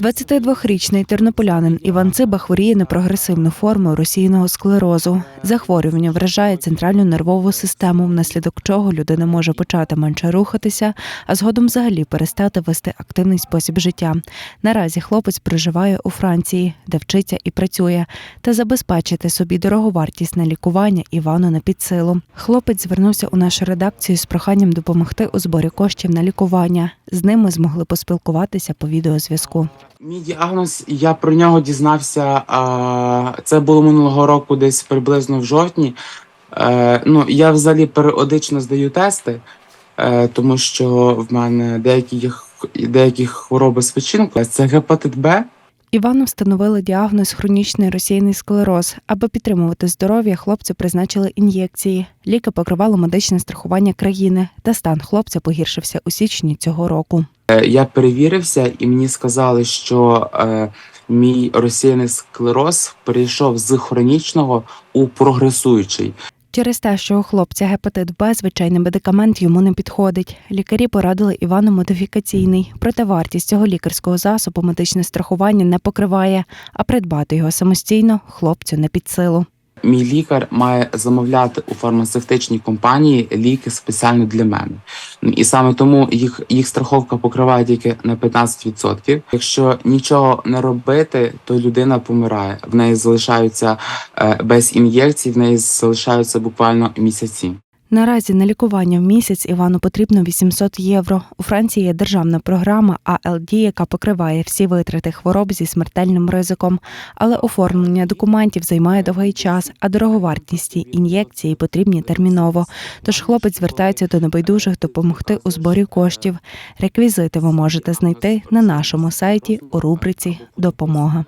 22-річний тернополянин Іван Циба хворіє на прогресивну форму російного склерозу. Захворювання вражає центральну нервову систему, внаслідок чого людина може почати менше рухатися, а згодом взагалі перестати вести активний спосіб життя. Наразі хлопець проживає у Франції, де вчиться і працює, та забезпечити собі дороговартісне лікування Івану не під силу. Хлопець звернувся у нашу редакцію з проханням допомогти у зборі коштів на лікування. З ним ми змогли поспілкуватися по відеозв'язку. Мій діагноз, я про нього дізнався. Це було минулого року, десь приблизно в жовтні. Е, ну, я взагалі періодично здаю тести, е, тому що в мене деякі, їх х- деякі хвороби з. Це гепатит Б. Івану встановили діагноз хронічний російний склероз. Аби підтримувати здоров'я, хлопцю призначили ін'єкції. Ліки покривало медичне страхування країни, та стан хлопця погіршився у січні цього року. Е, я перевірився, і мені сказали, що е, мій розсіяний склероз перейшов з хронічного у прогресуючий. Через те, що у хлопця гепатит Б, звичайний медикамент йому не підходить. Лікарі порадили Івану модифікаційний, проте вартість цього лікарського засобу медичне страхування не покриває, а придбати його самостійно хлопцю не під силу. Мій лікар має замовляти у фармацевтичній компанії ліки спеціально для мене. Ну, І саме тому їх, їх страховка покриває тільки на 15%. Якщо нічого не робити, то людина помирає. В неї залишаються е, без ін'єкцій, в неї залишаються буквально місяці. Наразі на лікування в місяць Івану потрібно 800 євро. У Франції є державна програма АЛД, яка покриває всі витрати хвороб зі смертельним ризиком. Але оформлення документів займає довгий час, а дороговартісті ін'єкції потрібні терміново. Тож хлопець звертається до небайдужих допомогти у зборі коштів. Реквізити ви можете знайти на нашому сайті у рубриці Допомога.